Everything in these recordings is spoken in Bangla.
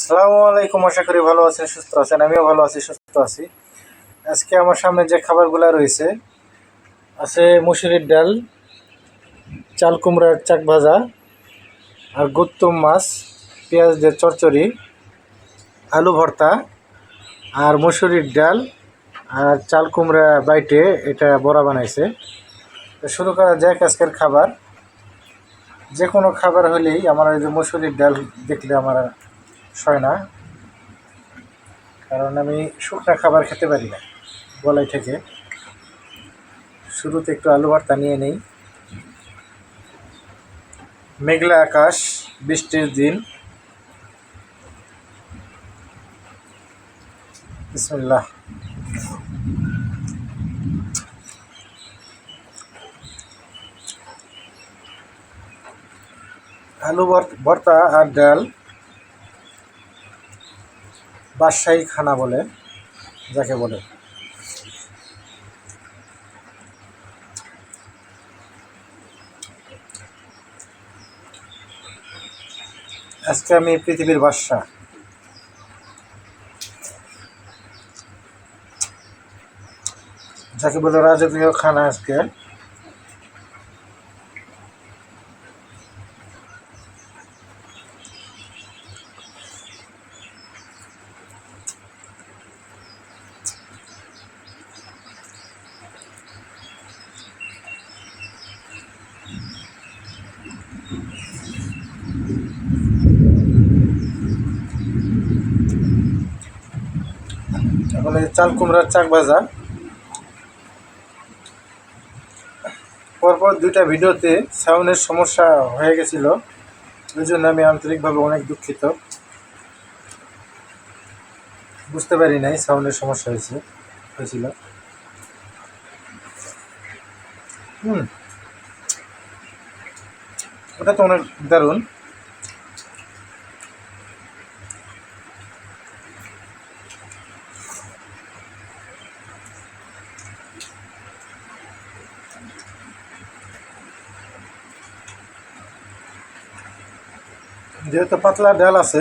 আসসালামু আলাইকুম, আশা করি ভালো আছেন, সুস্থ আছেন, আমিও ভালো আছি, সুস্থ আছি। আজকে আমার সামনে যে খাবারগুলো রয়েছে, আছে মুসুরির ডাল, চাল কুমড়ার চাক ভাজা, আর গুত্তুম মাছ, পেঁয়াজ দিয়ে চচ্চড়ি, আলু ভর্তা, আর মুসুরির ডাল, আর চাল কুমড়া বাইটে এটা বড়া বানাইছে। তো শুরু করা যাক আজকের খাবার। যে কোনো খাবার হলেই আমার ওই যে মুসুরির ডাল দেখলে আমার সয় না। কারণ আমি শুকনা খাবার খেতে পারি না, গলায় থেকে শুরুতে একটু আলু ভর্তা নিয়ে নেই। মেঘলা আকাশ, বৃষ্টির দিন। বিসমিল্লাহ। আলু ভর- ভর্তা আর ডাল বাদশাহী খানা বলে যাকে বলে। আজকে আমি পৃথিবীর বাদশাহ। যাকে বলে রাজকীয় খানা আজকে। এখন এই চাল কুমড়ার চাক ভাজা। পরপর দুইটা ভিডিওতে সাউন্ডের সমস্যা হয়ে গেছিল ওই জন্য আমি আন্তরিকভাবে অনেক দুঃখিত। বুঝতে পারি নাই সাউন্ডের সমস্যা হয়েছে, হয়েছিল। হুম। ওটা তো অনেক দারুণ। যেহেতু পাতলা ডাল আছে,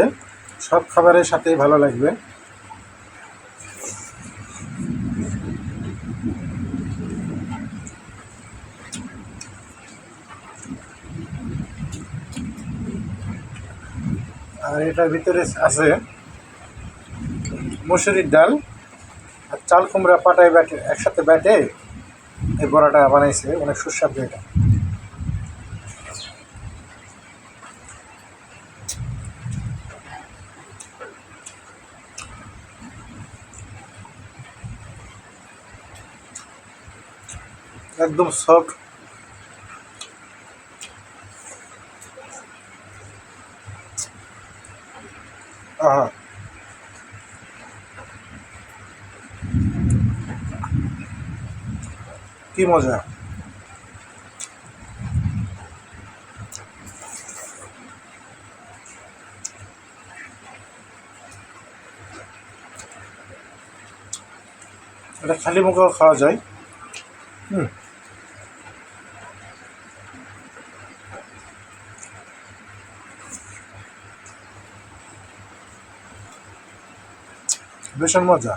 সব খাবারের সাথেই ভালো লাগবে। আর এটার ভিতরে আছে মুসুরির ডাল, আর চাল কুমড়া পাটায় ব্যাটে একসাথে ব্যাটে এই বড়াটা বানাইছে, অনেক সুস্বাদু এটা। একদম সফট। আহা। কি মজা। এটা খালি মুখেও খাওয়া যায়। হুম। ভীষণ মজা।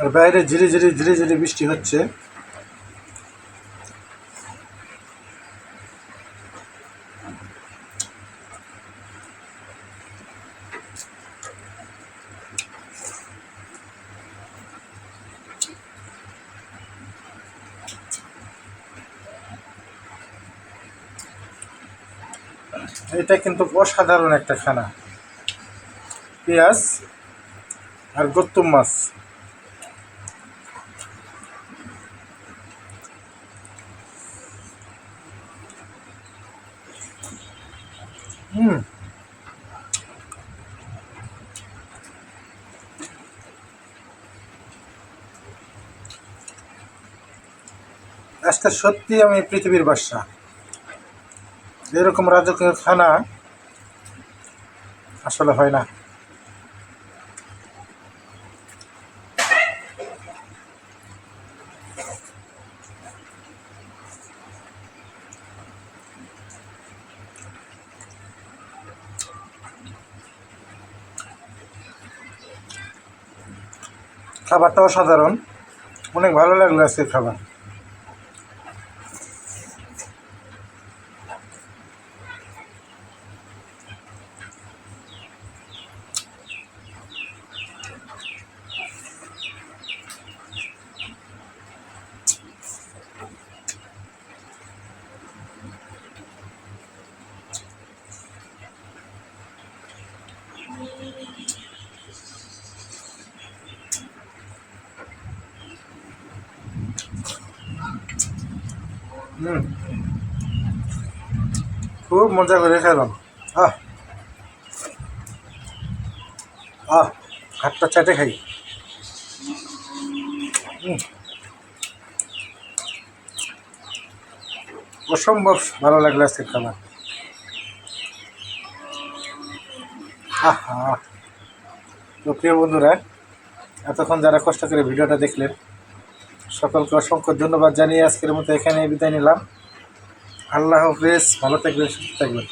আর বাইরে ঝিরি ঝিরি ঝিরি ঝিরি বৃষ্টি হচ্ছে। এটা কিন্তু অসাধারণ একটা খানা পেঁয়াজ আর গত্তুম মাছ। হুম। আজকে সত্যি আমি পৃথিবীর বাদশা যেরকম রাজকীয় খানা আসলে হয় না। খাবারটাও সাধারণ অনেক ভালো লাগল আজকে খাবার। খুব মজা করে খেলাম আহ। আহ হাতটা চাটে খাই। অসম্ভব ভালো লাগল আজকে খাবার। আহা। প্রিয় বন্ধুরা, এতক্ষণ যারা কষ্ট করে ভিডিওটা দেখলেন সকলকে অসংখ্য ধন্যবাদ জানিয়ে আজকের মতো এখানে বিদায় নিলাম। আল্লাহ হাফেজ, ভালো থাকবেন, সুস্থ থাকবেন।